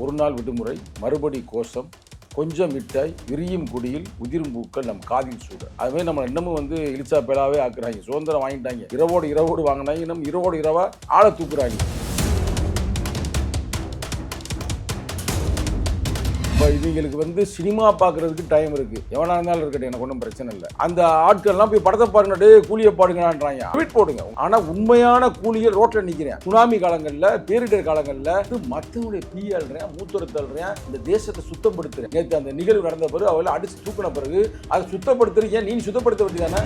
ஒரு நாள் விடுமுறை மறுபடி கோஷம் கொஞ்சம் மிட்டாய் விரியும் குடியில் உதிரும் பூக்கள் நம் காதில் சூட. அதுமாதிரி நம்ம இன்னமும் வந்து இலிச்சா பேலாவே ஆக்குறாங்க. சுதந்திரம் வாங்கிட்டாங்க. இரவோடு இரவோடு வாங்கினாங்க. இன்னும் இரவோடு இரவா ஆளை தூக்குறாங்க. இவங்களுக்கு வந்து சினிமா பார்க்கறதுக்கு டைம் இருக்கு. எவனா இருந்தாலும் இருக்கட்டும் எனக்கு ஒன்றும் பிரச்சனை இல்லை. அந்த ஆட்கள்லாம் போய் படத்தை பாருங்க டே கூலியை பாடுங்கன்றாங்க ட்வீட் போடுங்க. ஆனா உண்மையான கூலியை ரோட்ல நிக்கிறேன். சுனாமி காலங்களில் பேரிடர் காலங்களில் மற்றவங்களுடைய பீ அல்றேன் மூத்துரை தள்ளுறேன் இந்த தேசத்தை சுத்தப்படுத்துறேன். நேற்று அந்த நிகழ்வு நடந்த பிறகு அவளை அடிச்சு தூக்கின பிறகு அதை சுத்தப்படுத்துறீங்க நீ சுத்தப்படுத்த வேண்டியதானே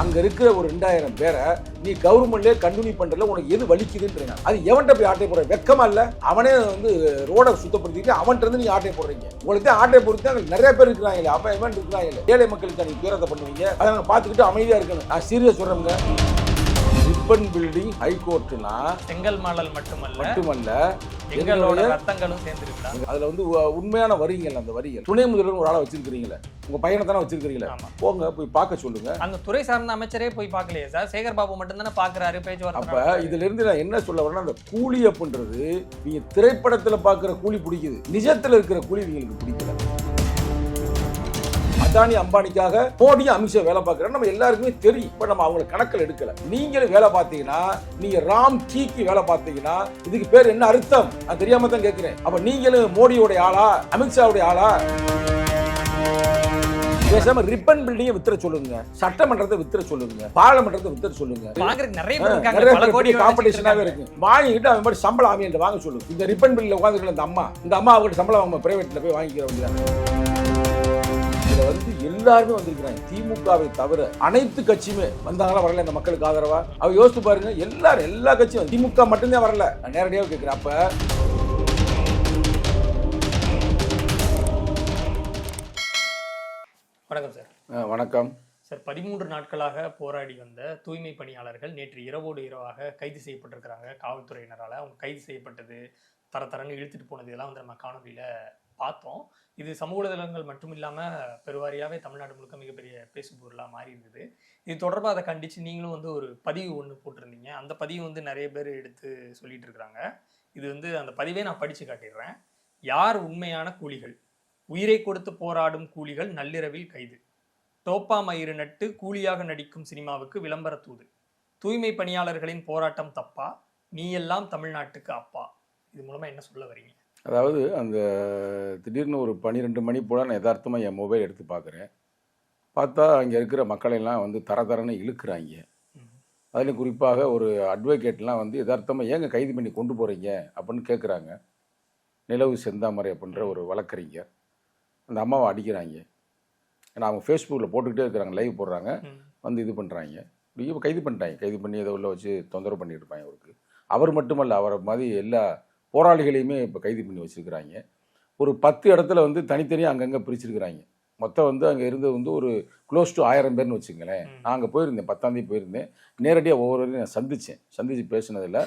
அங்கே இருக்கிற ஒரு ரெண்டாயிரம் பேரை நீ கவர்மெண்ட்லேயே கண்டினியூ பண்ணுறதுல உனக்கு எது வலிக்குதுன்றீங்க? அது எவன்கிட்ட போய் ஆட்டை போடுற? வெக்கமா இல்லை? அவனே வந்து ரோடை சுத்தப்படுத்திட்டு அவன்கிட்ட இருந்து நீ ஆட்டை போடுறீங்க. உங்களுக்கு தான் ஆட்டை பொறுத்து நிறைய பேர் இருக்கிறாங்க அப்போ இவன் இருக்கிறாங்க ஏழை மக்களுக்கு நீங்கள் துயரத்தை பண்ணுவீங்க. அதை நாங்கள் பார்த்துக்கிட்டு அமைதியாக இருக்கணும். நான் சீரியஸ் சொல்கிறேங்க ரிப்பன் பில்டிங் ஹைகோர்ட்னா செங்கல் மாடல் மட்டுமல்ல. மட்டுமல்ல எங்களோட ரத்தங்களும் சேர்ந்துருக்கலாம் அதுல வந்து உண்மையான வரிகள் அந்த வரிகள். துணை முதல்வர் ஒரு ஆளை வச்சிருக்கிறீங்களே உங்க பையனை தானே வச்சிருக்கிறீங்களே. போங்க போய் பார்க்க சொல்லுங்க. அந்த துறை சார்ந்த அமைச்சரே போய் பார்க்கலையே சார்? சேகர் பாபு மட்டும் தானே பாக்குறாரு பேச்சுவார்த்தை அப்ப. இதுல இருந்து நான் என்ன சொல்ல வரேன்னா அந்த கூலி அப்படின்றது நீங்க திரைப்படத்துல பாக்குற கூலி பிடிக்குது. நிஜத்துல இருக்கிற கூலி உங்களுக்கு பிடிக்கல. அதானி அம்பானிக்காக மோடியும் அமித்ஷா வேலை பார்க்குறேன் நம்ம எல்லாருக்குமே தெரியும். இப்போ நம்ம அவங்கள கணக்கில் எடுக்கல. நீங்களும் வேலை பார்த்தீங்கன்னா நீங்க ராம் கீக்கு வேலை பார்த்தீங்கன்னா இதுக்கு பேர் என்ன அர்த்தம்? நான் தெரியாம தான் கேட்கிறேன். அப்ப நீங்களும் மோடியோடைய ஆளா அமித்ஷாவுடைய ஆளா? பேசாம ரிப்பன் பில்டிங்கை வித்துற சொல்லுங்க. சட்டமன்றத்தை வித்துற சொல்லுங்க. பாராளுமன்றத்தை வித்துற சொல்லுங்க. நிறைய கோடி காம்படிஷனாவே இருக்கு. வாங்கிட்டு அவன் மாதிரி சம்பளம் ஆமியன் வாங்க சொல்லு. இந்த ரிப்பன் பில்ல உட்காந்துருக்க இந்த அம்மா இந்த அம்மா அவங்ககிட்ட சம்பளம் வாங்க பிரைவேட்ல போய் வாங்கிக்கிற இதுல வந்து எல்லாருமே வந்திருக்கிறாங்க. திமுகவை தவிர அனைத்து கட்சியுமே வந்தாங்களா வரல? இந்த மக்களுக்கு ஆதரவா? அவ யோசித்து பாருங்க எல்லாரும் எல்லா கட்சியும் திமுக மட்டும்தான் வரல. நான் நேரடியாக கேட்கிறேன். அப்ப வணக்கம் சார். வணக்கம். சார் பதிமூன்று நாட்களாக போராடி வந்த தூய்மை பணியாளர்கள் நேற்று இரவோடு இரவாக கைது செய்யப்பட்டிருக்கிறாங்க. காவல்துறையினரால். அவங்க கைது செய்யப்பட்டது தர தரன்னு இழுத்துட்டு போனது இதெல்லாம் வந்து நம்ம காணொலியில் பார்த்தோம். இது சமூக ஊடகங்கள் மட்டும் இல்லாமல் பெருவாரியாகவே தமிழ்நாடு முழுக்க மிகப்பெரிய பேசுபொருளாக மாறி இருந்தது இது தொடர்பாக அதை கண்டித்து நீங்களும் வந்து ஒரு பதிவு ஒன்று போட்டிருந்தீங்க. அந்த பதிவு வந்து நிறைய பேர் எடுத்து சொல்லிட்டு இருக்கிறாங்க. இது வந்து அந்த பதிவை நான் படித்து காட்டிடுறேன். யார் உண்மையான கூலிகள்? உயிரை கொடுத்து போராடும் கூலிகள் நள்ளிரவில் கைது. டோப்பா மயிறு நட்டு கூலியாக நடிக்கும் சினிமாவுக்கு விளம்பர தூது. தூய்மை பணியாளர்களின் போராட்டம் தப்பா? நீ எல்லாம் தமிழ்நாட்டுக்கு அப்பா. இது மூலமா என்ன சொல்ல வரீங்க? அதாவது அந்த திடீர்னு ஒரு பன்னிரெண்டு மணி போல நான் யதார்த்தமாக என் மொபைல் எடுத்து பார்க்குறேன். பார்த்தா அங்கே இருக்கிற மக்களையெல்லாம் வந்து தர தரன்னு இழுக்கிறாங்க. அதுலேயும் குறிப்பாக ஒரு அட்வொகேட்லாம் வந்து யதார்த்தமாக ஏங்க கைது பண்ணி கொண்டு போகிறீங்க அப்படின்னு கேட்குறாங்க நிலவு செந்தாமரை அப்படின்ற ஒரு வழக்கறிஞர். அந்த அம்மாவை அடிக்கிறாங்க. ஏன்னா அவங்க ஃபேஸ்புக்கில் போட்டுக்கிட்டே இருக்கிறாங்க. லைவ் போடுறாங்க. வந்து இது பண்ணுறாங்க இப்போ கைது பண்ணிட்டாங்க. கைது பண்ணி ஏதோ உள்ள வச்சு தொந்தரவு பண்ணிட்டு இருப்பாங்க அவருக்கு. அவர் மட்டுமல்ல அவரை மாதிரி எல்லா போராளிகளையுமே இப்போ கைது பண்ணி வச்சிருக்கிறாங்க. ஒரு பத்து இடத்துல வந்து தனித்தனியாக அங்கங்கே பிரிச்சிருக்கிறாங்க. மொத்தம் வந்து அங்கே இருந்தது வந்து ஒரு க்ளோஸ் டு ஆயிரம் பேர்னு வச்சுங்களேன். நான் அங்கே போயிருந்தேன் பத்தாந்தேதி போயிருந்தேன். நேரடியாக ஒவ்வொருவரையும் நான் சந்தித்தேன் சந்தித்து பேசினதில்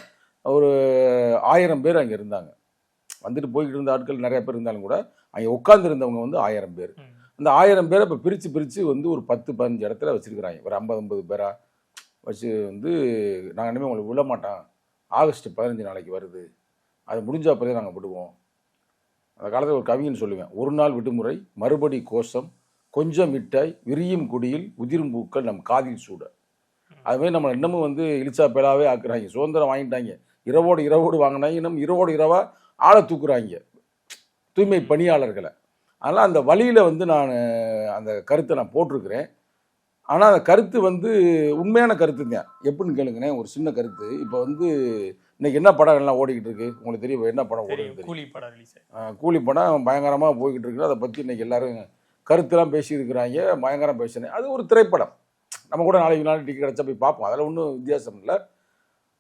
ஒரு ஆயிரம் பேர் அங்கே இருந்தாங்க. வந்துட்டு போய்கிட்டு இருந்த ஆட்கள் நிறைய பேர் இருந்தாலும் கூட அங்கே உட்கார்ந்து இருந்தவங்க வந்து ஆயிரம் பேர். அந்த ஆயிரம் பேரை இப்போ பிரித்து பிரித்து வந்து ஒரு பத்து பதினஞ்சு இடத்துல வச்சுருக்கிறாங்க. ஒரு ஐம்பது ஐம்பது பேரா வச்சு வந்து நாங்கள் இனிமேல் உங்களை விட மாட்டோம் ஆகஸ்ட் பதினஞ்சு நாளைக்கு வருது. அது முடிஞ்ச அப்புறம் நாங்கள் விடுவோம். அந்த காலத்தில் ஒரு கவிஞன் சொல்லுவேன் ஒரு நாள் விடுமுறை மறுபடி கோஷம் கொஞ்சம் மிட்டாய் விரியும் குடியில் உதிரும் பூக்கள் நம் காதில் சூட. அதுமாதிரி நம்ம இன்னமும் வந்து இலிச்சா பேலாவே ஆக்குறாங்க. சுதந்திரம் வாங்கிட்டாங்க. இரவோடு இரவோடு வாங்கினாங்க இன்னும் இரவோடு இரவாக ஆளை தூக்குறாங்க. தூய்மை பணியாளர்களை. அதனால் அந்த வழியில் வந்து நான் அந்த கருத்தை நான் போட்டிருக்கிறேன். ஆனால் அந்த கருத்து வந்து உண்மையான கருத்து தான் எப்படின்னு கேளுங்கண்ணே ஒரு சின்ன கருத்து. இப்போ வந்து இன்னைக்கு என்ன படம் எல்லாம் ஓடிக்கிட்டு இருக்கு? உங்களுக்கு தெரியும் என்ன படம் ஓடிக்கிட்டு கூலி படம் ரிலீஸ் கூலி படம் பயங்கரமாக போய்கிட்டு இருக்கு அதை பற்றி இன்னைக்கு எல்லாரும் கருத்துலாம் பேசியிருக்கிறாங்க. பயங்கரம் பேசினேன் அது ஒரு திரைப்படம். நம்ம கூட நாளைக்கு நாள் டிக்கெட் கிடச்சா போய் பார்ப்போம். அதில் ஒன்றும் வித்தியாசம் இல்லை.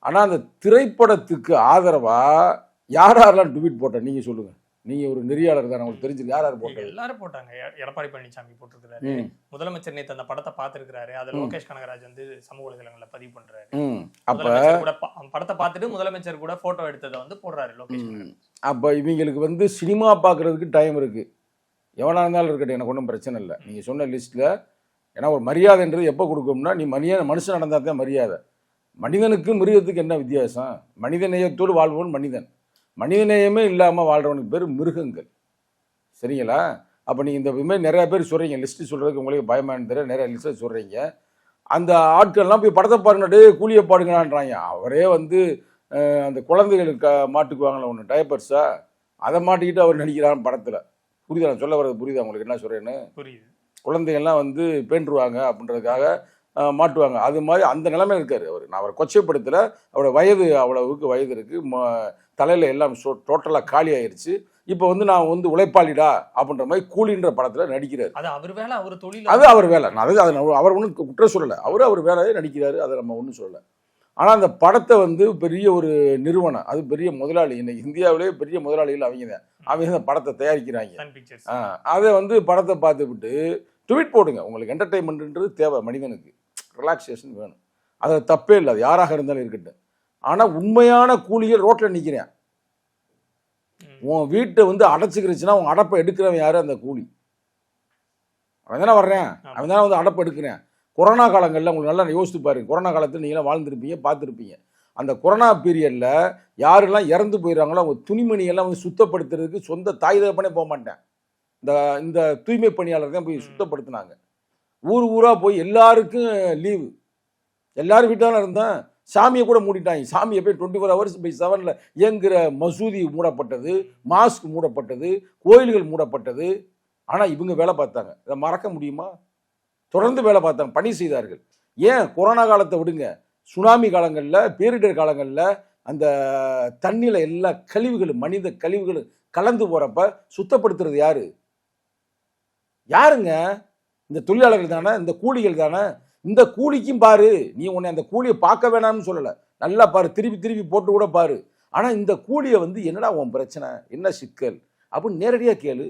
ஆனால் அந்த திரைப்படத்துக்கு ஆதரவாக யார் யாரெல்லாம் ட்வீட் போட்டேன் நீங்கள் சொல்லுங்கள் நீங்கள் ஒரு நெறியாளர் தான் உங்களுக்கு தெரிஞ்சிருக்கு. யார் யார் போட்டது? எல்லாரும் போட்டாங்க. எடப்பாடி பழனிசாமி போட்டிருக்கிறாரு. முதலமைச்சர் நேத்து அந்த படத்தை பார்த்திருக்கிறாரு. அதை. லோகேஷ் கனகராஜ் வந்து சமூக வலைதளங்கள்ல பதிவு பண்றாரு. அப்போ கூட படத்தை பார்த்துட்டு முதலமைச்சர் கூட போட்டோ எடுத்ததை வந்து போடுறாரு லோகேஷ். அப்போ இவங்களுக்கு வந்து சினிமா பார்க்குறதுக்கு டைம் இருக்குது எவனாக இருந்தாலும் இருக்கட்டும் எனக்கு ஒன்றும் பிரச்சனை இல்லை. நீங்கள் சொன்ன லிஸ்ட்டில் ஏன்னா ஒரு மரியாதைன்றது எப்போ கொடுக்கும்னா நீ மரியாதை மனுஷன் நடந்தால் தான் மரியாதை. மனிதனுக்கு மிருகத்துக்கு என்ன வித்தியாசம்? மனித நேயத்தோடு வாழ்வோன் மனிதன். மனிதநேயமே இல்லாமல் வாழ்கிறவனுக்கு பேர் மிருகங்கள். சரிங்களா? அப்போ நீங்கள் இந்த மாதிரி நிறைய பேர் சொல்கிறீங்க லிஸ்ட்டு சொல்கிறதுக்கு உங்களுக்கு பயமானு தெரியல நிறைய லிஸ்ட்டை சொல்கிறீங்க அந்த ஆட்கள்லாம் போய் படத்தை பாருங்க டே கூலியை பாடுங்களான்றாங்க அவரே வந்து அந்த குழந்தைகளுக்கு மாட்டுக்குவாங்களே ஒன்று டைப்பர்ஸா அதை மாட்டிக்கிட்டு அவர் நடிக்கிறான் படத்தில். புரியுதா? நான் சொல்ல வர்றது புரியுதா உங்களுக்கு? என்ன சொல்கிறேன்னு புரியுது. குழந்தைகள்லாம் வந்து பேண்டுருவாங்க அப்படின்றதுக்காக மாட்டுவாங்க. அது மாதிரி அந்த நிலைமை இருக்காரு அவர். நான் அவரை கொச்சைப்படுத்தல. அவரோட வயது அவ்வளவுக்கு வயது இருக்கு. ம- தலையில எல்லாம் டோட்டலாக காலி ஆயிருச்சு. இப்போ வந்து நான் வந்து உழைப்பாளிடா அப்படின்ற மாதிரி கூலின்ற படத்துல நடிக்கிறாரு. அது அவர் வேலை அவர் தொழில் அது அவர் வேலை. நான் அது அதை அவர் ஒன்றும் குற்றம் சொல்லலை. அவர் அவர் வேலையை நடிக்கிறாரு. அதை நம்ம ஒன்றும் சொல்லலை. ஆனால் அந்த படத்தை வந்து பெரிய ஒரு நிறுவனம். அது பெரிய முதலாளி. இன்னைக்கு இந்தியாவிலே பெரிய முதலாளிகள் அவங்க தான் அவங்க தான் படத்தை தயாரிக்கிறாங்க. அதை வந்து படத்தை பார்த்துவிட்டு ட்வீட் போடுங்க. உங்களுக்கு என்டர்டைன்மெண்ட்ன்றது தேவை மனிதனுக்கு. ரிலாக்ஸேஷன் வேணும். அது தப்பே இல்லை அது யாராக இருந்தாலும் இருக்கட்டும். ஆனால் உண்மையான கூலிகள் ரோட்டில் நிற்கிறேன் உன் வீட்டை வந்து அடைச்சிக்கிருச்சுன்னா உன் அடப்பை எடுக்கிறவன் யாரு? அந்த கூலி. அவன் தானே வர்றேன். அவன் தானே வந்து அடப்பை எடுக்கிறேன். கொரோனா காலங்களில் உங்களுக்கு நல்லா யோசித்து பாருங்க கொரோனா காலத்தில் நீங்களாம் வாழ்ந்துருப்பீங்க பார்த்துருப்பீங்க. அந்த கொரோனா பீரியடில் யாரெல்லாம் இறந்து போயிடுறாங்களோ அவங்க துணிமணியெல்லாம் வந்து சுத்தப்படுத்துறதுக்கு சொந்த தாய் தகப்பனே போக மாட்டேன். இந்த இந்த தூய்மை பணியாளர் தான் போய். சுத்தப்படுத்தினாங்க. ஊர் ஊராக போய் எல்லாருக்கும் லீவு எல்லாரும் வீட்டால இருந்தேன். சாமியை கூட மூடிட்டாங்க. சாமியை போய் டுவெண்ட்டி ஃபோர் ஹவர்ஸ் பை செவனில் இயங்குகிற மசூதி மூடப்பட்டது மாஸ்க் மூடப்பட்டது கோயில்கள் மூடப்பட்டது. ஆனால் இவங்க வேலை பார்த்தாங்க. இதை மறக்க முடியுமா? தொடர்ந்து வேலை பார்த்தாங்க. பணி செய்தார்கள். ஏன்? கொரோனா காலத்தை விடுங்க. சுனாமி காலங்களில் பேரிடர் காலங்களில் அந்த தண்ணியில் எல்லா கழிவுகளும் மனித கழிவுகளும் கலந்து போகிறப்ப சுத்தப்படுத்துறது யாரு? யாருங்க? இந்த தொழிலாளர்கள் தானே இந்த கூலிகள் தானே இந்த கூலிக்கும் பாரு நீ உன்னை அந்த கூலியை பார்க்க வேணாம்னு சொல்லலை. நல்லா பாரு திருப்பி திருப்பி போட்டு கூட பாரு. ஆனால் இந்த கூலியை வந்து என்னடா உன் பிரச்சனை? என்ன சிக்கல்? அப்படின்னு நேரடியாக கேளு.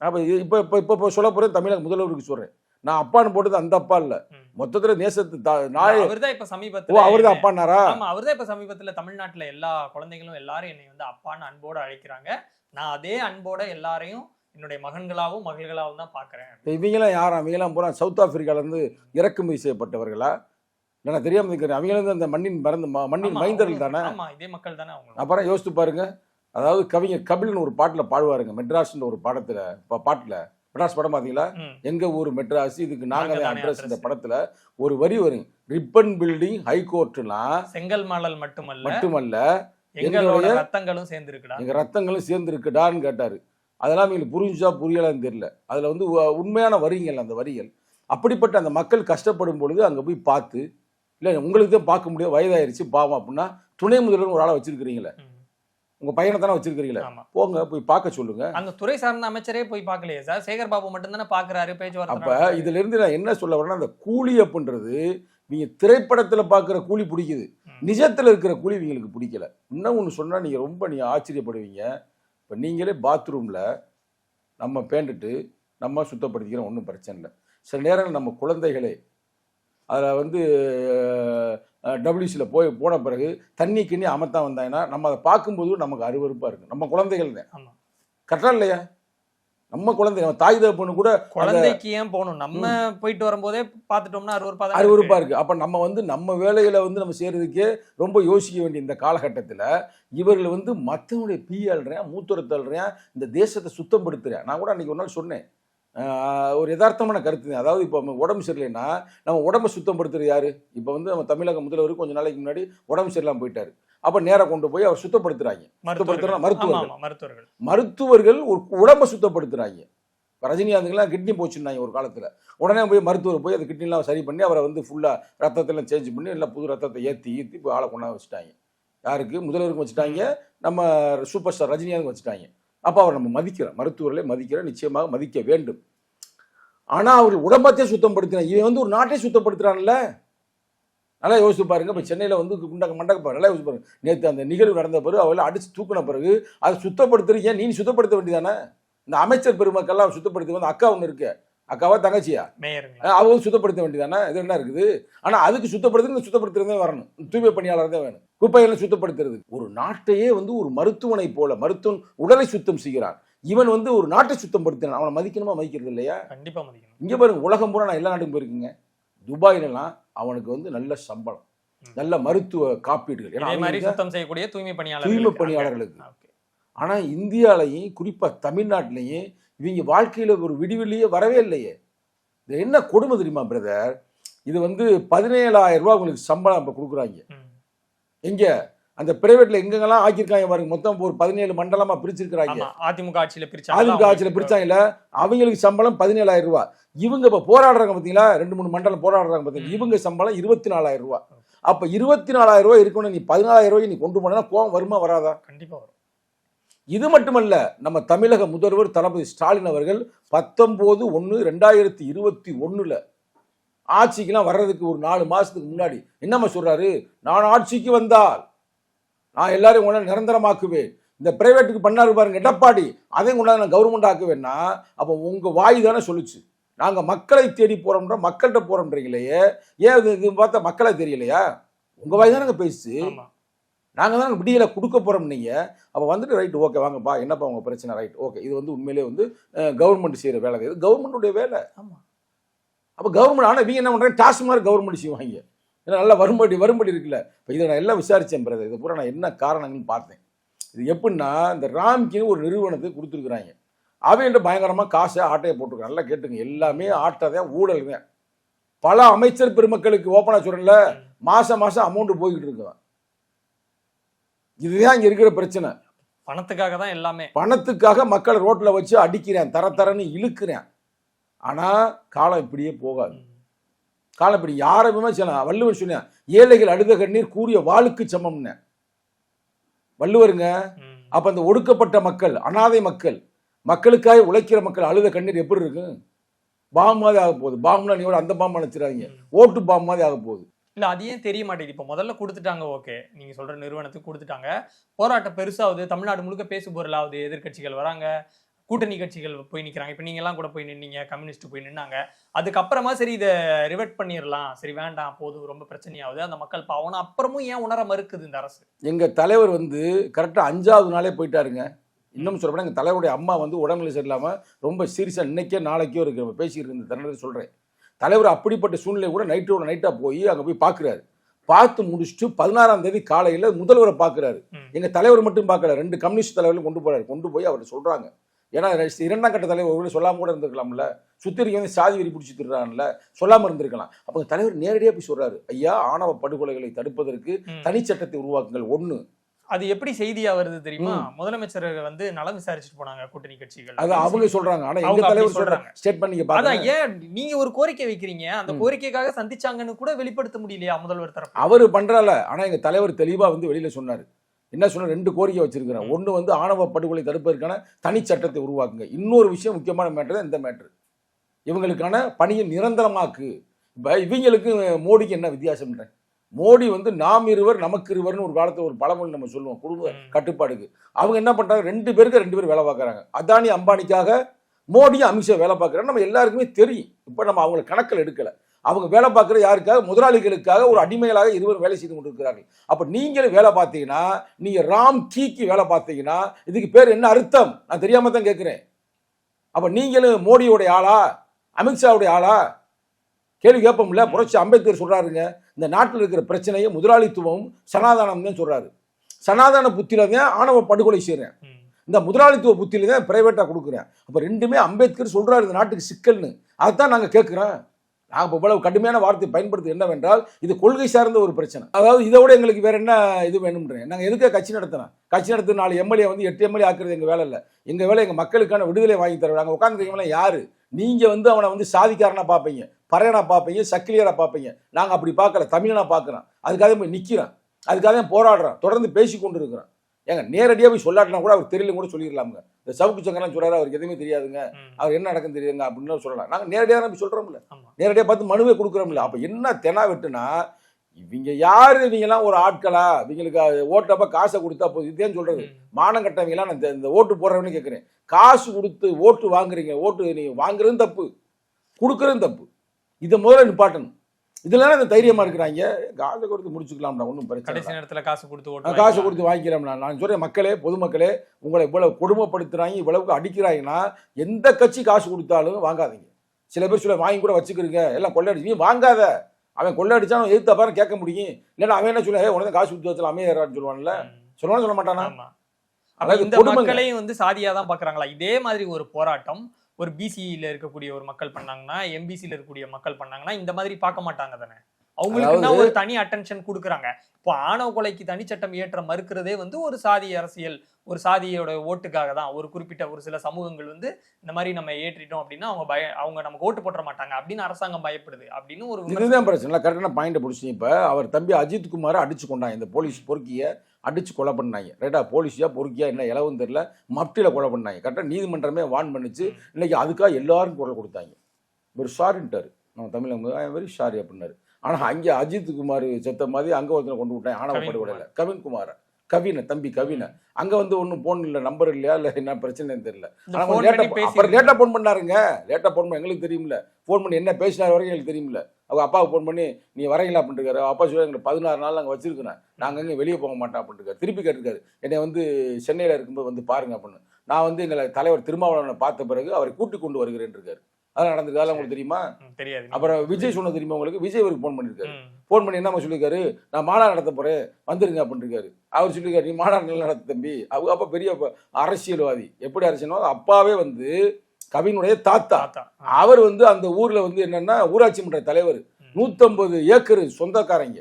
அப்போ இப்போ இப்போ இப்போ இப்போ சொல்ல போகிறேன் தமிழக முதல்வருக்கு சொல்கிறேன் நான் அப்பான்னு போட்டது அந்த அப்பா இல்லை. மொத்தத்தில் நேசத்து நாய் அவர்தான் இப்ப ஓ சமீபத்துல அவர் தான் அப்பானாரா ஆமா அவர்தான் இப்ப சமீபத்துல தமிழ்நாட்டுல எல்லா குழந்தைகளும் எல்லாரும் என்னை வந்து அப்பான்னு அன்போட அழைக்கிறாங்க. நான் அதே அன்போட எல்லாரையும் என்னுடைய மகன்களாவும் மகள்களாவும் தான் பாக்குறேன் இப்ப இவங்கெல்லாம் யாரும் அவங்கெல்லாம் பூரா சவுத் ஆப்பிரிக்காலேருந்து இறக்குமதி செய்யப்பட்டவர்களா? நான் தெரியாமல் இருக்கிறேன் அவங்களும் அந்த மண்ணின் மறந்து மண்ணின் மைந்தர்கள் தானே? ஆமா இதே மக்கள் தானே அவங்க. அப்புறம் யோசித்து பாருங்க. அதாவது கவிஞர் கபில்னு ஒரு பாட்டில் பாடுவாருங்க. மெட்ராஸ்ன்ற ஒரு பாடத்தில் பாட்டில். மெட்ராஸ் படம் பார்த்தீங்களா எங்க ஊர் மெட்ராஸ் இதுக்கு நாங்க நாங்க தான் தானே அட்ரஸ் இந்த. படத்துல ஒரு வரி வரும். ரிப்பன் பில்டிங் ஹை கோர்ட்லாம் செங்கல் மணல் மட்டுமல்ல. மட்டுமல்ல எங்களோட எங்களுடைய- ரத்தங்களும் சேர்ந்துருக்குடா. எங்க ரத்தங்களும் சேர்ந்து இருக்குடான்னு கேட்டாரு. அதெல்லாம் எங்களுக்கு புரிஞ்சா புரியலான்னு தெரியல. அதுல வந்து உண்மையான வரிகள் அந்த வரிகள். அப்படிப்பட்ட அந்த மக்கள் கஷ்டப்படும் பொழுது அங்க போய் பார்த்து இல்ல உங்களுக்கு தான் பார்க்க முடியாது வயதாயிருச்சு பாவம் அப்படின்னா துணை முதல்வர் ஒரு ஆளை வச்சிருக்கிறீங்களே. உங்க பையனை தானே வச்சிருக்கிறீங்களே. போங்க போய் பார்க்க சொல்லுங்க. அந்த துறை சார்ந்த அமைச்சரே போய் பார்க்கலையே சார்? சேகர் பாபு மட்டும் தானே பாக்குறாரு பேச்சுவார்த்தை அப்ப. இதுல இருந்து நான் என்ன சொல்ல வரேன்னா அந்த கூலி அப்படின்றது நீங்க திரைப்படத்துல பார்க்குற கூலி பிடிக்குது. நிஜத்துல இருக்கிற கூலி இவங்களுக்கு பிடிக்கல. இன்னும் ஒன்று சொன்னா நீங்க ரொம்ப நீங்க ஆச்சரியப்படுவீங்க. இப்போ நீங்களே பாத்ரூம்ல நம்ம பேண்டுட்டு நம்ம சுத்தப்படுத்திக்கிறோம் ஒன்றும் பிரச்சனை இல்லை. சில நேரங்கள் நம்ம குழந்தைகளே அதில் வந்து டபிள்யூசியில் போய் போன பிறகு தண்ணி கிண்ணி அமர்த்தா வந்தாங்கன்னா நம்ம அதை பார்க்கும்போது நமக்கு அருவருப்பாக இருக்கும். நம்ம குழந்தைகள் தான். கரெக்டாக இல்லையா? நம்ம குழந்தை நம்ம தாய் தகப்பனு கூட குழந்தைக்கு ஏன் போகணும்? நம்ம போயிட்டு வரும்போதே பாத்துட்டோம்னா அறுவருப்பா தான் அருவருப்பா இருக்கு. அப்ப நம்ம வந்து நம்ம வேலையில வந்து நம்ம செய்யறதுக்கே ரொம்ப யோசிக்க வேண்டிய இந்த காலகட்டத்துல இவர்கள் வந்து மற்றவனுடைய பீ அல்றேன் மூத்துரை தள்ளுறேன் இந்த தேசத்தை சுத்தப்படுத்துறேன். நான் கூட அன்னைக்கு ஒரு நாள் சொன்னேன். ஒரு யதார்த்தமான கருத்து. அதாவது இப்போ உடம்பு சரியில்லைன்னா நம்ம உடம்ப சுத்தப்படுத்துறது யாரு? இப்போ வந்து நம்ம தமிழக முதல்வர் கொஞ்ச நாளைக்கு முன்னாடி உடம்பு சரியில்லாம போயிட்டாரு. அப்ப நேரா கொண்டு போய் அவர் சுத்தப்படுத்துறாங்க. மருத்துவர்கள். மருத்துவர்கள். மருத்துவர்கள். மருத்துவர்கள் ஒரு உடம்ப சுத்தப்படுத்துறாங்க. ரஜினிகாந்துக்கெல்லாம் கிட்னி போச்சுன்னாங்க ஒரு காலத்துல. உடனே போய் மருத்துவர் போய் அந்த கிட்னிலாம் சரி பண்ணி அவரை வந்து ஃபுல்லா ரத்தத்தெல்லாம் சேஞ்ச் பண்ணி எல்லாம் புது ரத்தத்தை ஏற்றி ஏற்றி இப்போ ஆளை கொண்டாந்து வச்சுட்டாங்க. யாருக்கு? முதல்வருக்கு வச்சுட்டாங்க. நம்ம சூப்பர் ஸ்டார் ரஜினிகாந்துக்கு வச்சுட்டாங்க. அப்போ அவர் நம்ம மதிக்கிறோம் மருத்துவர்களே மதிக்கிறோம் நிச்சயமாக மதிக்க வேண்டும். ஆனால் அவர் உடம்பத்தையே சுத்தப்படுத்தினார். இவன் வந்து ஒரு நாட்டை சுத்தப்படுத்துறான்ல. நல்லா யோசிச்சு பாருங்க. இப்போ சென்னையில் வந்து குண்டக்க மண்டக்க பாருங்க நல்லா யோசிச்சு பாருங்க. நேற்று அந்த நிகழ்வு நடந்த பிறகு அவளை அடித்து தூக்கின பிறகு அதை சுத்தப்படுத்துறீங்க. நீ சுத்தப்படுத்த வேண்டியதானே? இந்த அமைச்சர் பெருமக்கள்லாம் சுத்தப்படுத்தி வந்து அக்கா ஒன்று இருக்கு. அக்காவா தங்கச்சியா? அவங்க சுத்தப்படுத்த வேண்டியதானே இது என்ன இருக்குது? ஆனா அதுக்கு சுத்தப்படுத்துறது சுத்தப்படுத்துறதே வரணும். தூய்மை பணியாளர் தான் வேணும். குப்பைகளை சுத்தப்படுத்துறது. ஒரு நாட்டையே வந்து ஒரு மருத்துவனை போல மருத்துவன் உடலை சுத்தம் செய்கிறான். இவன் வந்து ஒரு நாட்டை சுத்தம் படுத்தினான் அவனை மதிக்கணுமா மதிக்கிறது இல்லையா? கண்டிப்பா மதிக்கணும். இங்க பாருங்க உலகம் பூரா நான் எல்லா நாட்டுக்கும் போயிருக்கேங்க. துபாயிலலாம் அவனுக்கு வந்து நல்ல சம்பளம் நல்ல மருத்துவ காப்பீடுகள். சுத்தம் செய்யக்கூடிய தூய்மை பணியாளர்கள் தூய்மை பணியாளர்களுக்கு. ஆனா இந்தியாலையும் குறிப்பா தமிழ்நாட்டிலையும் இவங்க வாழ்க்கையில ஒரு விடிவெளியே வரவே இல்லையே. இது என்ன கொடுமை தெரியுமா பிரதர் இது வந்து பதினேழாயிரம் ரூபாய் உங்களுக்கு சம்பளம் இப்ப கொடுக்குறாங்க. எங்க? அந்த பிரைவேட்ல எங்கெங்கெல்லாம் ஆக்கியிருக்காங்க பாருங்க. மொத்தம் ஒரு பதினேழு மண்டலமா பிரிச்சிருக்கிறாங்க. அதிமுக ஆட்சியில பிரிச்சாங்க. அதிமுக ஆட்சியில பிரிச்சாங்கல்ல. அவங்களுக்கு சம்பளம் பதினேழாயிரம் ரூபாய். இவங்க இப்ப போராடுறாங்க பாத்தீங்களா? ரெண்டு மூணு மண்டலம் போராடுறாங்க பாத்தீங்களா. இவங்க சம்பளம் இருபத்தி நாலாயிரம் ரூபாய். அப்ப இருபத்தி நாலாயிரம் ரூபாய் இருக்கணும் நீ பதினாலாயிரம் ரூபாய் நீ கொண்டு போனா கோவம் வருமா வராதா? கண்டிப்பா வரும். இது மட்டுமல்ல நம்ம தமிழக முதல்வர் தளபதி ஸ்டாலின் அவர்கள் பத்தொம்போது ஒன்று ரெண்டாயிரத்தி இருபத்தி ஒன்றில் ஆட்சிக்கெலாம் வர்றதுக்கு ஒரு நாலு மாதத்துக்கு முன்னாடி என்னம்மா சொல்கிறாரு நான் ஆட்சிக்கு வந்தால் நான் எல்லாரையும் உடனே நிரந்தரமாக்குவேன். இந்த பிரைவேட்டுக்கு பண்ணாரு பாருங்க எடப்பாடி. அதையும் கொண்டாந்து நான் கவர்மெண்ட் ஆக்குவேன்னா அப்போ உங்கள் வாய் தானே சொல்லுச்சு. நாங்கள் மக்களை தேடி போகிறோம்ன்ற மக்கள்கிட்ட போறோம்ன்றீங்களே ஏன் இது இது பார்த்தா மக்களை தெரியலையா? உங்கள் வாய் தானே பேசுச்சு. நாங்கள் தான் விடியலை கொடுக்க போகிறோம் நீங்கள் அப்போ வந்துட்டு ரைட் ஓகே வாங்கப்பா. என்னப்பா உங்கள் பிரச்சனை? ரைட் ஓகே இது வந்து உண்மையிலேயே வந்து கவர்மெண்ட் செய்கிற வேலை. இது கவர்மெண்ட்டுடைய வேலை. ஆமா. அப்போ கவர்மெண்ட் ஆனால் இவங்க என்ன பண்ணுறாங்க டாஸ்மார்க் கவர்மெண்ட் செய்வாங்க. ஏன்னா நல்லா வரும்படி வரும்படி இருக்குல்ல. இப்போ இதை நான் எல்லாம் விசாரித்தேன் பிரதர் இது பூரா நான் என்ன காரணங்கள்னு பார்த்தேன். இது எப்படின்னா இந்த ராம்கின்னு ஒரு நிறுவனத்தை கொடுத்துருக்குறாங்க. அவன்கிட்ட பயங்கரமாக காசை ஆட்டையை போட்டிருக்காங்க நல்லா கேட்டுங்க. எல்லாமே ஆட்டை தான் ஊழல் தான். பல அமைச்சர் பெருமக்களுக்கு ஓப்பனாக சொல்கிறேன்ல மாதம் மாதம் அமௌண்ட் போய்கிட்டு இருக்குவேன் இதுதான் இங்கே இருக்கிற பிரச்சனை. பணத்துக்காக தான் எல்லாமே. பணத்துக்காக மக்களை ரோட்ல வச்சு அடிக்கிறேன் தர தரன்னு இழுக்கிறேன். ஆனா காலம் இப்படியே போகாது. காலம் இப்படி யாரை விமர்சனம்? வள்ளுவர் சொன்னேன் ஏழைகள் அழுத கண்ணீர் கூறிய வாளுக்கு சமம்னு. வள்ளுவருங்க. அப்ப அந்த ஒடுக்கப்பட்ட மக்கள் அனாதை மக்கள் மக்களுக்காக உழைக்கிற மக்கள் அழுத கண்ணீர் எப்படி இருக்கு பாம் மாதிரி ஆக போகுது. பாம்னா நீ அந்த பாம்பு நினைச்சிடாதீங்க. ஓட்டு பாம் மாதிரி ஆக போகுது. இல்லை அது ஏன் தெரிய மாட்டேங்குது? இப்போ முதல்ல கொடுத்துட்டாங்க ஓகே. நீங்கள் சொல்கிற நிறுவனத்துக்கு கொடுத்துட்டாங்க. போராட்டம் பெருசாகுது தமிழ்நாடு முழுக்க பேசு பொருளாகுது எதிர்க்கட்சிகள் வராங்க கூட்டணி கட்சிகள் போய் நிற்கிறாங்க இப்போ நீங்கள்லாம் கூட போய் நின்னீங்க கம்யூனிஸ்ட் போய் நின்னாங்க. அதுக்கப்புறமா சரி இதை ரிவெர்ட் பண்ணிடலாம். சரி வேண்டாம் போதும் ரொம்ப பிரச்சனையாகுது. அந்த மக்கள் பாவம். அப்புறமும் ஏன் உணர மறுக்குது இந்த அரசு? எங்கள் தலைவர் வந்து கரெக்டாக அஞ்சாவது நாளே போயிட்டாருங்க. இன்னும் சொல்லப்போனால் எங்கள் தலைவருடைய அம்மா வந்து உடம்புல சரியில்லாமல் ரொம்ப சீரியஸாக இன்னைக்கே நாளைக்கோ இருக்கு பேசிக்கிட்டு இருந்த தருணத்தை சொல்கிறேன் தலைவர் அப்படிப்பட்ட சூழ்நிலை கூட நைட்டோட நைட்டா போய் அங்க போய் பார்க்குறாரு பார்த்து முடிச்சுட்டு பதினாறாம் தேதி காலையில முதல்வரை பார்க்குறாரு ம். எங்க தலைவர் மட்டும் பார்க்கல ரெண்டு கம்யூனிஸ்ட் தலைவர்களும் கொண்டு போறாரு. கொண்டு போய் அவர்கிட்ட சொல்றாங்க. ஏன்னா இரண்டாம் கட்ட தலைவர் ஒருவேளை சொல்லாம கூட இருந்திருக்கலாம்ல. சுத்திரிக்கு வந்து சாதி வெறி பிடிச்சி திடுறான்ல சொல்லாம இருந்திருக்கலாம். அப்போ தலைவர் நேரடியா போய் சொல்றாரு. ஐயா ஆணவ படுகொலைகளை தடுப்பதற்கு. தனிச்சட்டத்தை உருவாக்குங்கள். ஒண்ணு அது எப்படி செய்தியா வருது தெரியுமா? முதலமைச்சர் வந்து நலம் விசாரிச்சுட்டு போனாங்க கூட்டணி கட்சிகள். அது அவங்க சொல்றாங்க. ஆனா எங்க தலைவர் சொல்றாங்க. ஸ்டேட்மெண்ட் நீங்க அதான் ஏன் நீங்க ஒரு கோரிக்கை வைக்கிறீங்க? அந்த. கோரிக்கைக்காக சந்திச்சாங்கன்னு கூட வெளிப்படுத்த முடியலையா முதல்வர் தரப்பு அவரு பண்றால. ஆனா எங்க தலைவர் தெளிவா வந்து வெளியில சொன்னாரு. என்ன சொன்ன? ரெண்டு கோரிக்கை வச்சிருக்கிறேன். ஒண்ணு வந்து ஆணவ படுகொலை தடுப்பதற்கான தனி சட்டத்தை உருவாக்குங்க. இன்னொரு விஷயம் முக்கியமான மேட்டர் தான் இந்த மேட்ரு இவங்களுக்கான பணியை நிரந்தரமாக்கு. இப்ப இவங்களுக்கு மோடிக்கு என்ன வித்தியாசம்ன்றேன் மோடி வந்து நாம் இருவர் நமக்கு இருவர்னு ஒரு காலத்துல ஒரு பழமொழி நம்ம சொல்லுவோம் குடும்ப. கட்டுப்பாடுக்கு. அவங்க என்ன பண்றாங்க? ரெண்டு பேருக்கு ரெண்டு பேர் வேலை பார்க்கறாங்க. அதானி அம்பானிக்காக மோடியும் அமித்ஷா வேலை பார்க்கறாங்க நம்ம எல்லாருக்குமே தெரியும். இப்போ நம்ம அவங்களை கணக்கில் எடுக்கல. அவங்க வேலை பார்க்குற யாருக்காக? முதலாளிகளுக்காக ஒரு அடிமைகளாக இருவர் வேலை செய்து கொண்டிருக்கிறார்கள். அப்போ நீங்களும் வேலை பார்த்தீங்கன்னா நீங்க ராம் கீக்கு வேலை பார்த்தீங்கன்னா இதுக்கு பேர் என்ன அர்த்தம்? நான் தெரியாம தான் கேட்குறேன் அப்போ நீங்களும் மோடியோடைய ஆளா? அமித்ஷாவுடைய ஆளா? கேள்வி கேட்போம்ல? புரட்சி அம்பேத்கர் சொல்றாருங்க. இந்த நாட்டில் இருக்கிற பிரச்சனையை முதலாளித்துவம் சனாதானம் தான் சொல்றாரு. சனாதன புத்தியில தான் ஆணவ படுகொலை செய்கிறேன். இந்த முதலாளித்துவ புத்தியில தான் பிரைவேட்டாக கொடுக்குறேன். அப்போ ரெண்டுமே அம்பேத்கர் சொல்றாரு இந்த நாட்டுக்கு சிக்கல்னு. அதைத்தான் நாங்கள் கேட்குறோம். நாங்கள் இப்போ இவ்வளவு கடுமையான வார்த்தை பயன்படுத்து என்னவென்றால் இது கொள்கை சார்ந்த ஒரு பிரச்சனை. அதாவது இதை விட எங்களுக்கு வேற என்ன இது வேணும்ன்றேன். நாங்கள் எதுக்காக கட்சி நடத்தினோம் கட்சி நடத்தி நாலு எம்எல்ஏ வந்து எட்டு எம்எல்ஏ ஆக்குறது எங்கள் வேலை இல்லை எங்கள் வேலை எங்கள் மக்களுக்கான விடுதலை வாங்கி தருவோம் நாங்கள் உட்காந்துருக்கீங்களா யாரு? நீங்கள் வந்து அவனை வந்து சாதிக்காரனா பார்ப்பீங்க. பறையனா பார்ப்பீங்க சக்கிலியரா பார்ப்பீங்க. நாங்கள் அப்படி பார்க்கல தமிழனா பார்க்குறோம். அதுக்காக போய் நிற்கிறோம் அதுக்காக தான் போராடுறோம். தொடர்ந்து பேசி கொண்டு இருக்கிறோம் ஏங்க நேரடியாக போய் சொல்லாட்டினா கூட அவர் தெரியல கூட சொல்லிடலாமுங்க. இந்த சவுக்கு சங்கரம் சொல்றாரு அவருக்கு எதுவுமே தெரியாதுங்க. அவர் என்ன நடக்கும் தெரியுங்க அப்படின்னு சொல்லலாம். நாங்கள் நேரடியாக தான் சொல்கிறோம்ல நேரடியாக பார்த்து மனுவே கொடுக்குறோம்ல. அப்போ என்ன தெனா வெட்டுனா இவங்க யாரு இவங்கெல்லாம் ஒரு ஆட்களா? இவங்களுக்கு ஓட்டப்ப காசை கொடுத்தா போதும். இதேன்னு சொல்றது. மானம் கட்டவங்களாம் நான் இந்த- ஓட்டு போடுறவனு கேட்குறேன். காசு கொடுத்து ஓட்டு வாங்குறீங்க. ஓட்டு நீங்க வாங்குறதும் தப்பு. கொடுக்குறதும் தப்பு. இதை முதல்ல நிப்பாட்டணும். இதுல இந்த தைரியமா இருக்கிறாங்க? காசை கொடுத்து முடிச்சுக்கலாம்டா ஒன்றும் பிரச்சனை கடைசி. நேரத்துல காசு கொடுத்து காசு. கொடுத்து வாங்கிக்கிறோம்னா நான் சொல்றேன் மக்களே பொதுமக்களே உங்களை இவ்வளவு கொடுமைப்படுத்துறாங்க இவ்வளவுக்கு அடிக்கிறாங்கன்னா எந்த கட்சி காசு கொடுத்தாலும் வாங்காதீங்க. சில பேர் சொல்ல வாங்கி கூட வச்சுக்கிறீங்க எல்லாம் கொள்ளையடிச்சு நீ வாங்காத. அவன் கொள்ளை அடிச்சாலும் எதிர்த்த பாரு கேட்க முடியும். இல்லைன்னா அவன் என்ன சொல்லுவான்? "ஏய், உனக்கு காசு கொடுத்து வச்சல அமையறான்னு சொல்லுவான்ல. சொல்லுவான்னு சொல்ல மாட்டானா? அதாவது இந்த. மக்களையும் வந்து சாதியா தான் பாக்குறாங்களா? இதே மாதிரி ஒரு போராட்டம் ஒரு பிசியில இருக்கக்கூடிய ஒரு மக்கள் பண்ணாங்கன்னா எம்பிசில இருக்கக்கூடிய மக்கள் பண்ணாங்கன்னா இந்த மாதிரி பார்க்க மாட்டாங்க தானே. அவங்களுக்குன்னா ஒரு தனி அட்டென்ஷன் கொடுக்குறாங்க. இப்போ ஆணவ கொலைக்கு தனிச்சட்டம் இயற்ற மறுக்கிறதே வந்து ஒரு சாதி அரசியல் ஒரு சாதியோட ஓட்டுக்காக தான். ஒரு குறிப்பிட்ட ஒரு சில சமூகங்கள் வந்து இந்த மாதிரி நம்ம ஏற்றிட்டோம் அப்படின்னா அவங்க பய அவங்க நமக்கு ஓட்டு போட்டுற மாட்டாங்க அப்படின்னு அரசாங்கம் பயப்படுது அப்படின்னு ஒரு. இதுதான் பிரச்சனை. கரெக்டான பாயிண்ட் பிடிச்சி இப்போ. அவர் தம்பி அஜித் குமாரை அடிச்சு கொண்டாங்க இந்த போலீஸ் பொறுக்கியை அடிச்சு கொலை பண்ணாங்க. ரைட்டா போலீஸியா பொறுக்கியா என்ன இலவும் தெரியல. மப்டியில கொலை பண்ணாங்க. கரெக்டாக நீதிமன்றமே வான் பண்ணுச்சு. இன்னைக்கு அதுக்காக எல்லாரும் குரல் கொடுத்தாங்க. ஒரு சாரின்ட்டாரு நம்ம தமிழ் ஐ வெரி சாரி அப்படின்னாரு. ஆனா அங்கே அஜித் குமார் செத்த மாதிரி அங்க ஒருத்தனை கொண்டு விட்டாங்க. ஆணவ கவின் படுகொலையில் குமார். கவினை தம்பி கவினை. அங்க வந்து ஒன்றும் போன் இல்லை நம்பர் இல்லையா இல்லை என்ன பிரச்சனைன்னு தெரியல. இந்த ஆனா phone கொஞ்சம் லேட்டா பண்ணி பேசி அப்புறம் லேட்டா ஃபோன் பண்ணாருங்க. லேட்டா ஃபோன் பண்ண எங்களுக்கு தெரியும்ல. ஃபோன் பண்ணி என்ன பேசினார் வரைக்கும் எங்களுக்கு தெரியும்ல. அவங்க அப்பாவுக்கு ஃபோன் பண்ணி நீ வரீங்களா அப்படின்ட்டு அப்பா சொல்லி எங்களுக்கு பதினாறு நாள் நாங்கள் வச்சிருக்கிறேன். நாங்கள் எங்கே வெளியே போக மாட்டோம். அப்படின்ட்டு திருப்பி கேட்டிருக்காரு என்னை வந்து சென்னையில் இருக்கும்போது வந்து பாருங்க அப்படின்னு. நான் வந்து எங்களை தலைவர் திருமாவளவனை பார்த்த பிறகு அவரை கூட்டி கொண்டு வருகிறேன் இருக்காரு. அதெல்லாம் நடந்திருக்கு அதெல்லாம் உங்களுக்கு தெரியுமா? தெரியாது. அப்புறம் விஜய் சொன்ன தெரியுமா உங்களுக்கு? விஜய் அவருக்கு ஃபோன் பண்ணியிருக்காரு ஃபோன் பண்ணி என்னம்மா சொல்லியிருக்காரு? நான் மாநாடு நடத்த போறேன். வந்துருங்க அப்படின்னு இருக்காரு. அவர் சொல்லியிருக்காரு நீ மாநாடு நடத்து தம்பி. அவங்க அப்பா பெரிய அரசியல்வாதி. எப்படி அரசியல்வாதி? அப்பாவே வந்து கவினுடைய தாத்தா. அவர் வந்து அந்த ஊர்ல வந்து என்னன்னா ஊராட்சி மன்ற தலைவர். நூத்தம்பது ஏக்கர் சொந்தக்காரங்க.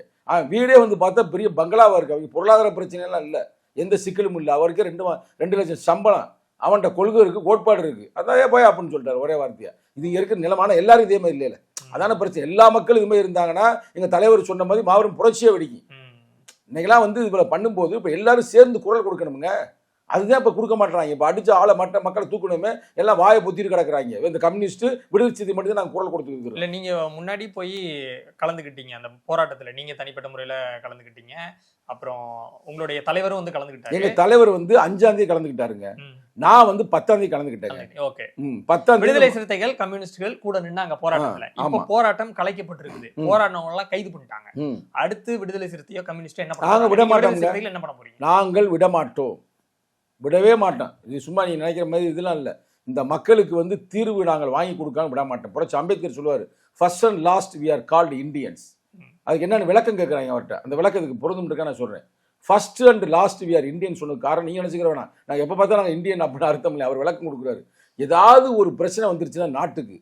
வீடே வந்து பார்த்தா பெரிய பங்களாவா இருக்கு. அவங்க பொருளாதார பிரச்சனை எல்லாம் இல்ல. எந்த சிக்கலும் இல்லை. அவருக்கு ரெண்டு ரெண்டு லட்சம் சம்பளம். அவன்கிட்ட கொள்கை இருக்கு கோட்பாடு இருக்கு. அதான் போய் அப்படின்னு சொல்லிட்டாரு ஒரே வார்த்தையா. இது இருக்கிற நிலமான எல்லாரும் இதே மாதிரி இல்லைல்ல அதான பிரச்சனை. எல்லா மக்களும் இது மாதிரி இருந்தாங்கன்னா எங்க தலைவர் சொன்ன மாதிரி மாபெரும் புரட்சியே வெடிக்கும். இன்னைக்கெல்லாம் வந்து இவ்வளவு பண்ணும்போது இப்ப எல்லாரும் சேர்ந்து குரல் கொடுக்கணுமுங்க. அதுதான் இப்ப கொடுக்க மாட்டாங்க இப்ப அடிச்ச ஆளை மற்ற மக்களை தூக்கணுமே எல்லாம் வாயை பொத்திட்டு கிடக்குறாங்க. இந்த கம்யூனிஸ்ட் விடுதலை செய்தி மட்டும் தான் நாங்க குரல் கொடுத்துருக்கிறோம் இல்ல நீங்க முன்னாடி போய் கலந்துக்கிட்டீங்க அந்த போராட்டத்துல நீங்க தனிப்பட்ட முறையில கலந்துக்கிட்டீங்க அப்புறம் உங்களுடைய தலைவரும் வந்து கலந்துக்கிட்டாரு தலைவர் வந்து அஞ்சாம் தேதி கலந்துக்கிட்டாருங்க நான் வந்து பத்தாம் தேதி கலந்துக்கிட்டேங்க ஓகே. பத்தாம் விடுதலை தேதி சிறுத்தைகள் கம்யூனிஸ்டுகள் கூட நின்னாங்க போராட்டத்துல. இப்ப. போராட்டம் கலைக்கப்பட்டிருக்குது. ம். போராடினவங்க எல்லாம் கைது பண்ணிட்டாங்க. அடுத்து விடுதலை சிறுத்தையோ கம்யூனிஸ்டோ என்ன பண்ணுவாங்க விட. சிறுத்தைகள் என்ன பண்ண போறீங்க? நாங்கள் விட மாட்டோம். விடவே மாட்டோம் இது சும்மா நீங்க நினைக்கிற மாதிரி இதெல்லாம் இல்ல. இந்த மக்களுக்கு வந்து தீர்வு நாங்கள் வாங்கி கொடுக்காம விட மாட்டோம். புரட்சி அம்பேத்கர் சொல்லுவார் first and last we are called Indians. அதுக்கு என்னென்ன விளக்கம் கேட்குறாங்க அவர்கிட்ட. அந்த விளக்கத்துக்கு பொருந்தும் இருக்கா நான் சொல்றேன். First and last we are Indian சொன்னது காரணம் நீங்க நினைச்சுக்கிற வேணாம். நான் எப்போ பார்த்தா நாங்கள் இந்தியன் அப்படின்னு அர்த்தம் இல்லை. அவர் விளக்கம் கொடுக்குறாரு. ஏதாவது ஒரு பிரச்சனை வந்துருச்சுன்னா நாட்டுக்கு.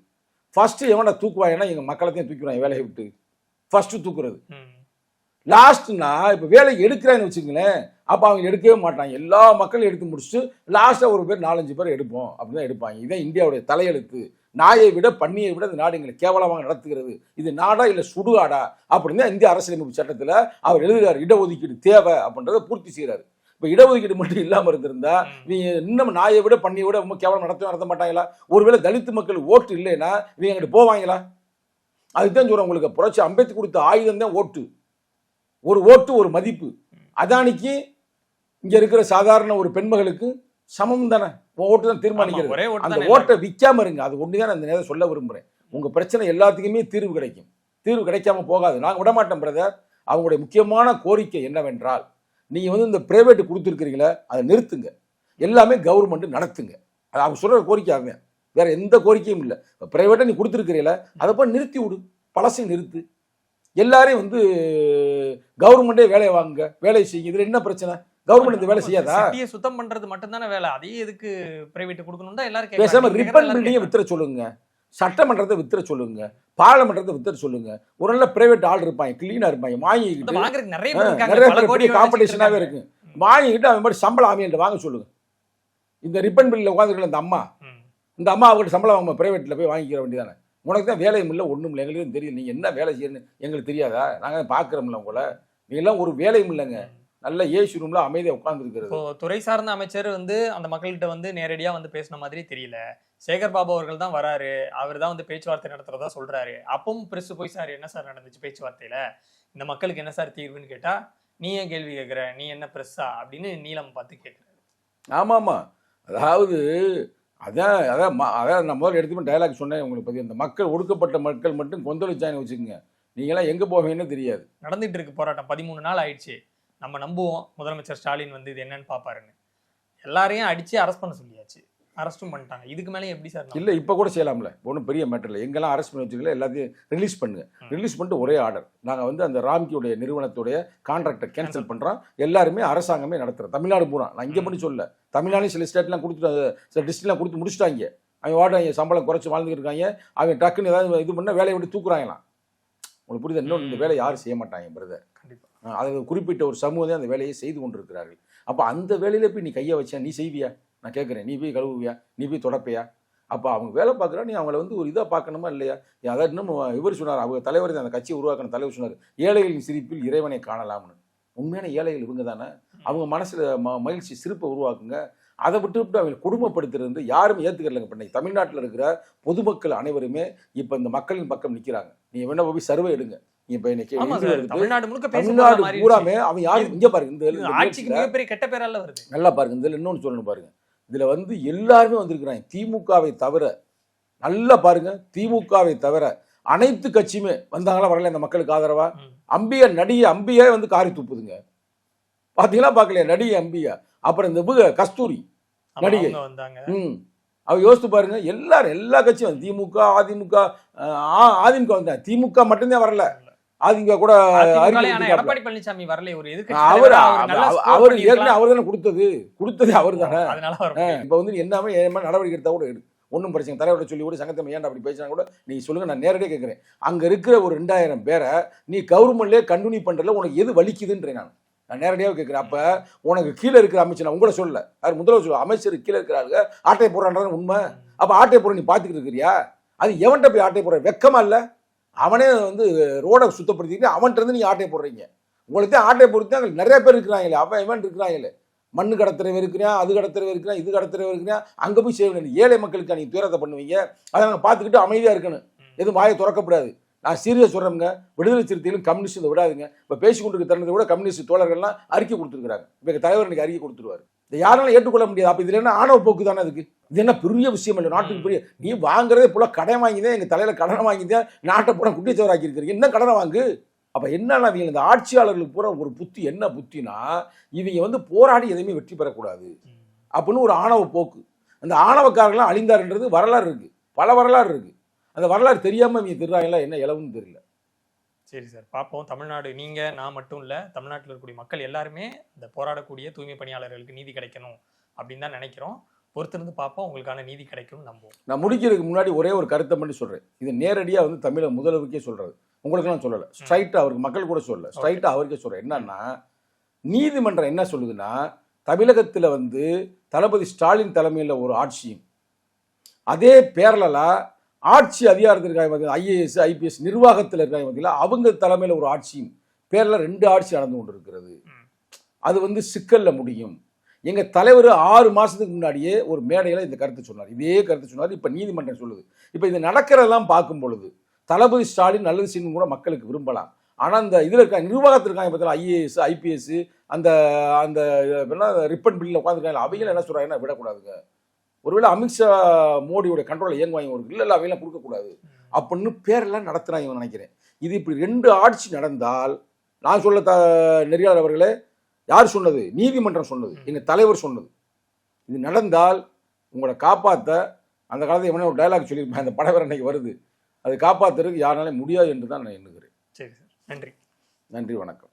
ஃபர்ஸ்ட் எவனை தூக்குவாங்கன்னா எங்க மக்களைத்தையும் தூக்கிடுவாங்க வேலையை விட்டு. ஃபர்ஸ்ட் தூக்குறது. லாஸ்ட்னா இப்போ வேலைக்கு எடுக்கிறேன்னு வச்சுங்களேன் அப்போ அவங்க எடுக்கவே மாட்டாங்க. எல்லா மக்களும் எடுத்து முடிச்சுட்டு லாஸ்ட்டாக ஒரு பேர் நாலஞ்சு பேர் எடுப்போம் அப்படின்னு எடுப்பாங்க. இதுதான் இந்தியாவுடைய தலையெழுத்து. நாயை விட பண்ணியை விட இந்த நாடு எங்களை கேவலமாக நடத்துகிறது. இது நாடா இல்லை சுடுகாடா அப்படின்னு தான் இந்திய அரசியலமைப்பு சட்டத்தில் அவர் எழுதுகிறார். இடஒதுக்கீடு தேவை அப்படின்றத பூர்த்தி செய்கிறார் இப்போ இடஒதுக்கீடு மட்டும் இல்லாமல் இருந்திருந்தா ம். நீ இன்னும் நாயை விட பண்ணியை விட ரொம்ப கேவலம் நடத்த நடத்த மாட்டாங்களா? ஒருவேளை தலித்து மக்கள் ஓட்டு இல்லைன்னா இவங்க எங்கிட்ட போவாங்களா? அதுதான் சொல்கிறேன் உங்களுக்கு புரட்சி. அம்பேத்கர் கொடுத்த ஆயுதம் தான் ஓட்டு. ஒரு ஓட்டு ஒரு மதிப்பு. அதானிக்கு இங்க இருக்கிற சாதாரண ஒரு பெண்மகளுக்கு சமம் தானே? ஓட்டு தான் தீர்மானிக்கிறது. அந்த ஓட்டை விற்காம இருங்க. அது ஒன்று தான் அந்த நேரம் சொல்ல விரும்புறேன். உங்க பிரச்சனை எல்லாத்துக்குமே தீர்வு கிடைக்கும். தீர்வு கிடைக்காம போகாது. நாங்க விட மாட்டோம் பிரதர் அவங்களுடைய முக்கியமான கோரிக்கை என்னவென்றால் நீங்க வந்து இந்த பிரைவேட் கொடுத்துருக்கிறீங்களே அதை நிறுத்துங்க. எல்லாமே கவர்மெண்ட் நடத்துங்க. அது அவங்க சொல்ற கோரிக்கை அதுதான். வேற எந்த கோரிக்கையும் இல்லை. பிரைவேட்டா நீ கொடுத்துருக்கிறீங்கள அதை போய் நிறுத்தி விடு. பழசையும் நிறுத்து. எல்லாரையும் வந்து கவர்மெண்டே வேலையை வாங்குங்க. வேலையை செய்யுங்க. இதுல என்ன பிரச்சனை? கவர்மெண்ட் இந்த வேலை செய்யாதா? சிட்டியை சுத்தம் பண்றது மட்டும் தானே வேலை. அதையே எதுக்கு பிரைவேட் கொடுக்கணும் தான் எல்லாரும் பேசாம ரிப்பன் பில்டிங்கை. வித்துற சொல்லுங்க. சட்டமன்றத்தை வித்துற சொல்லுங்க. பார்லமெண்டத்தை வித்துற சொல்லுங்க. ஒரு நல்ல பிரைவேட் ஆள் இருப்பாங்க கிளீனா இருப்பாங்க வாங்கிக்கிட்டு நிறைய பெரிய காம்படிஷனாவே. இருக்கு. வாங்கிக்கிட்டு அவன் மாதிரி சம்பளம் ஆமியன்ட்டு வாங்க சொல்லுங்க. இந்த ரிப்பன் பில்லில் உட்காந்துருக்கல இந்த அம்மா. இந்த அம்மா அவங்கள்ட்ட சம்பளம் வாங்க பிரைவேட்ல போய் வாங்கிக்கிற வேண்டியதானே உனக்கு தான் வேலையும் இல்லை ஒன்றும் இல்லை. எங்களுக்கு தெரியும். நீங்க என்ன வேலை செய்யணும்னு எங்களுக்கு தெரியாதா? நாங்க பார்க்குறோம்ல உங்களை. நீங்களாம் ஒரு வேலையும் இல்லைங்க. நல்ல ஏசி ரூம்ல அமைதியா உட்காந்துருக்கிறது இப்போ துறை சார்ந்த அமைச்சர் வந்து அந்த மக்கள்கிட்ட வந்து நேரடியா வந்து பேசின மாதிரி தெரியல. சேகர் பாபு அவர்கள் தான் வராரு. அவர் தான் வந்து பேச்சுவார்த்தை நடத்துறதா சொல்றாரு. அப்பவும் பிரஸ் போய் சார் என்ன சார் நடந்துச்சு பேச்சுவார்த்தையில? இந்த மக்களுக்கு என்ன சார் தீர்வுன்னு கேட்டா நீ ஏன் கேள்வி கேட்குற நீ என்ன பிரஸ்ஸா? அப்படின்னு நீலம் பார்த்து கேட்குறாரு ஆமா ஆமா அதாவது அதான் அதான் அதான் நான் முதல்ல எடுத்துமே டயலாக் சொன்னேன் உங்களுக்கு பத்தி. இந்த மக்கள் ஒடுக்கப்பட்ட மக்கள் மட்டும் கொந்தளிச்சாங்க வச்சுக்கோங்க. நீங்களாம் எங்க போவீங்கன்னு தெரியாது. நடந்துட்டு இருக்கு போராட்டம். பதிமூணு நாள் ஆயிடுச்சு. நம்ம நம்புவோம். முதலமைச்சர் ஸ்டாலின் வந்து இது என்னன்னு பாப்பாருன்னு. எல்லாரையும் அடிச்சு அரெஸ்ட் பண்ண சொல்லியாச்சு. அரெஸ்டும் பண்ணிட்டாங்க. இதுக்கு மேலே எப்படி சார் இல்லை இப்போ கூட செய்யலாம்ல. ஒன்றும் பெரிய மேட்டர் இல்லை. எங்கெல்லாம் அரெஸ்ட் பண்ணி வச்சுக்கல எல்லாத்தையும் ரிலீஸ் பண்ணுங்க. ரிலீஸ் பண்ணிட்டு ஒரே ஆர்டர் நாங்கள் வந்து அந்த ராம்கியுடைய நிறுவனத்துடைய கான்ட்ராக்டை கேன்சல் பண்ணுறோம் எல்லாருமே அரசாங்கமே நடத்துகிறோம் தமிழ்நாடு பூரா. நான் இங்கே. பண்ணி சொல்ல தமிழ்நாடு சில ஸ்டேட்லாம் கொடுத்துட்டு சில டிஸ்ட்ரிக்ட்லாம் கொடுத்து முடிச்சிட்டாங்க. அவங்க வாடுறாங்க சம்பளம் குறைச்சி வாழ்ந்துட்டு இருக்காங்க. அவங்க டக்குன்னு ஏதாவது இது பண்ணால் வேலையை விட்டு தூக்குறாங்களாம். உங்களுக்கு புரியுது? இன்னொன்று இந்த ம். வேலையை யாரும் செய்ய மாட்டாங்க பிரதர் கண்டிப்பா. அது குறிப்பிட்ட ஒரு சமூகத்தை அந்த வேலையை செய்து கொண்டிருக்கிறார்கள். அப்போ அந்த வேலையில் போய் நீ கையை வச்சா நீ செய்வியா? நான் கேட்குறேன். நீ போய் கழுவுவியா? நீ போய் தொடப்பையா? அப்போ அவங்க வேலை பார்க்குறா நீ அவங்கள வந்து ஒரு இதாக பார்க்கணுமா இல்லையா? அதாவது இன்னும் இவர் சொன்னார் அவங்க தலைவர் அந்த கட்சியை உருவாக்கின தலைவர் சொன்னார் ஏழைகளின் சிரிப்பில் இறைவனை காணலாம்னு. உண்மையான ஏழைகள் இவங்க தானே? அவங்க மனசில் ம மகிழ்ச்சி சிரிப்பை உருவாக்குங்க. அதை விட்டு விட்டு அவங்க குடும்பப்படுத்துறது வந்து யாரும் ஏற்றுக்கலைங்க பண்ணி தமிழ்நாட்டில் இருக்கிற பொதுமக்கள் அனைவருமே இப்போ இந்த மக்களின் பக்கம் நிற்கிறாங்க நீ வேணா போய் சர்வே எடுங்க. இப்போ இன்னைக்கு தமிழ்நாடு முழுக்க தமிழ்நாடு பூராமே அவன் இங்க பாருங்க இந்த ஆட்சிக்கு மிகப்பெரிய கெட்ட பேரால வருது. நல்லா பாருங்க இதுல இன்னொன்னு சொல்லணும் பாருங்க. இதுல வந்து எல்லாருமே வந்திருக்கிறாங்க. திமுகவை தவிர நல்லா பாருங்க திமுகவை தவிர அனைத்து கட்சியுமே வந்தாங்களா வரல இந்த மக்களுக்கு ஆதரவா. அம்பியா நடிகை அம்பியா வந்து காரி துப்புதுங்க. பாத்தீங்களா பார்க்கலையா? நடிகை அம்பியா அப்புறம் இந்த கஸ்தூரி நடிகை. ம். அவ யோசித்து பாருங்க எல்லாரும் எல்லா கட்சியும். திமுக அதிமுக அதிமுக வந்தாங்க. திமுக மட்டும்தான் வரல. அதிமுக கூட. எடப்பாடி பழனிசாமி வரல ஒரு எதுக்கு அவர் அவர் ஏற்கனவே அவர் தானே கொடுத்தது. கொடுத்தது அவர் தானே. இப்போ வந்து என்னமே ஏன் மேல நடவடிக்கை எடுத்தா கூட எடு. ஒன்றும் பிரச்சனை தலைவர்கிட்ட சொல்லி கூட சங்கத்தை ஏன்டா அப்படி பேசினா கூட நீ சொல்லுங்க நான் நேரடியாக கேட்குறேன் அங்கே இருக்கிற ஒரு ரெண்டாயிரம் பேரை நீ கவர்மெண்ட்லேயே கண்டினியூ பண்ணுறதுல உனக்கு எது வலிக்குதுன்றேன் நான். நான் நேரடியாக கேட்குறேன் அப்போ உனக்கு கீழே இருக்கிற அமைச்சர் நான் உங்களை சொல்லல. அவர் முதல்வர் சொல்ல அமைச்சர் கீழே இருக்கிறாங்க ஆட்டை போடுறான்றது உண்மை. அப்போ ஆட்டை போட நீ பார்த்துக்கிட்டு இருக்கிறியா? அது எவன்கிட்ட போய் ஆட்டை போடுற? வெக்கமா இல்லை? அவனே வந்து ரோடை சுத்தப்படுத்திக்கிட்டு அவன்கிட்ட இருந்து நீ ஆட்டை போடுறீங்க. உங்களுக்கு தான் ஆட்டை பொறுத்து அங்கே நிறைய பேர் இருக்கிறாங்களே. அவன் இவன் இருக்கிறாங்களே. மண்ணு கடத்துறவ இருக்கிறான் அது கடத்துறவ இருக்கிறான் இது கடத்துறவ இருக்கிறான். அங்கே போய் செய்ய வேண்டிய ஏழை மக்களுக்கு நீ துயரத்தை பண்ணுவீங்க. அதை நாங்கள் பார்த்துக்கிட்டு அமைதியாக இருக்கணும். எதுவும் வாயை திறக்கப்படாது. நான் சீரியஸ் சொல்கிறேங்க விடுதலை சிறுத்தைகளும் கம்யூனிஸ்ட் இதை விடாதுங்க. இப்போ பேசிக்கொண்டு தருணத்தை கூட கம்யூனிஸ்ட் தோழர்கள்லாம் அறிக்கை கொடுத்துருக்காங்க இப்போ தலைவர் எனக்கு அறிக்கை கொடுத்துருவாரு. இதை யாராலும் ஏற்றுக்கொள்ள முடியாது. அப்போ இதில் என்ன ஆணவ போக்கு தானே அதுக்கு? இது என்ன பெரிய விஷயம் இல்லை நாட்டுக்கு பெரிய நீ வாங்குறதே போல கடன் வாங்கிதான் எங்கள் தலையில் கடனை வாங்கிதான் நாட்டை பூரா குட்டிச்சவராக்கி இருக்கிறீங்க என்ன கடனை வாங்கு. அப்போ என்னன்னா இவங்க இந்த ஆட்சியாளர்களுக்கு பூரா ஒரு புத்தி என்ன புத்தினா இவங்க வந்து போராடி எதையுமே வெற்றி பெறக்கூடாது. அப்படின்னு ஒரு ஆணவ போக்கு. அந்த ஆணவக்காரர்கள்லாம் அழிந்தார்ன்றது வரலாறு இருக்குது பல வரலாறு இருக்குது அந்த வரலாறு தெரியாமல் இவங்க திருறாங்களா என்ன இளவுன்னு தெரியல. சரி சார் பார்ப்போம். தமிழ்நாடு நீங்க நான் மட்டும் இல்ல தமிழ்நாட்டில் இருக்கக்கூடிய மக்கள் எல்லாருமே இந்த போராடக்கூடிய தூய்மை பணியாளர்களுக்கு நீதி கிடைக்கணும் அப்படின்னு தான் நினைக்கிறோம். பொறுத்திருந்து பார்ப்போம் உங்களுக்கான நீதி கிடைக்கும்னு நம்புவோம். நான் முடிக்கிறதுக்கு முன்னாடி ஒரே ஒரு கருத்தை மட்டும் சொல்றேன். இது நேரடியாக வந்து தமிழக முதல்வருக்கே சொல்றது. உங்களுக்கெல்லாம் சொல்லலை. ஸ்ட்ரைட்டாக அவருக்கு மக்கள் கூட சொல்லல. ஸ்ட்ரைட்டாக அவருக்கே சொல்றேன். என்னன்னா நீதிமன்றம் என்ன சொல்லுதுன்னா தமிழகத்தில் வந்து தளபதி ஸ்டாலின் தலைமையில் ஒரு ஆட்சியும் அதே பேரலா ஆட்சி அதிகாரத்தில் இருக்காங்க பார்த்தீங்கன்னா ஐஏஎஸ் ஐபிஎஸ் நிர்வாகத்தில் இருக்காங்க பார்த்தீங்களா அவங்க தலைமையில் ஒரு ஆட்சியும் பேரில் ரெண்டு ஆட்சி நடந்து கொண்டு இருக்கிறது அது வந்து சிக்கலில் முடியும். எங்கள் தலைவர் ஆறு மாதத்துக்கு முன்னாடியே ஒரு மேடையில் இந்த கருத்து சொன்னார். இதே கருத்து சொன்னார். இப்போ நீதிமன்றம் சொல்லுது. இப்போ இது நடக்கிறதெல்லாம் பார்க்கும் பொழுது தளபதி ஸ்டாலின் நல்லது செய்யணும் கூட மக்களுக்கு விரும்பலாம். ஆனால் இந்த இதில் இருக்க நிர்வாகத்தில் இருக்காங்க பார்த்தீங்கன்னா ஐஏஎஸ் ஐபிஎஸ் அந்த அந்த ரிப்பன் பில்லில் உட்காந்துருக்காங்க அவங்களும் என்ன சொல்கிறாங்கன்னா விடக்கூடாதுங்க. ஒருவேளை அமித்ஷா மோடியோட கண்ட்ரோல் இயங்குவாங்க ஒரு இல்லை இல்லை அவையெல்லாம் கொடுக்கக்கூடாது. அப்படின்னு பேரெல்லாம் நடத்துறாங்க நினைக்கிறேன். இது இப்படி ரெண்டு ஆட்சி நடந்தால் நான் சொல்ல த நெறியாளர் அவர்களே யார் சொன்னது? நீதிமன்றம் சொன்னது. எங்கள் தலைவர் சொன்னது. இது நடந்தால் உங்களை காப்பாற்ற அந்த காலத்தில் எவனே ஒரு டயலாக் சொல்லியிருப்பேன் அந்த படம் வேற அன்னைக்கு வருது. அது காப்பாற்றுறதுக்கு யாராலையும் முடியாது என்று தான் நான் எண்ணுகிறேன். சரி சார். நன்றி. நன்றி வணக்கம்.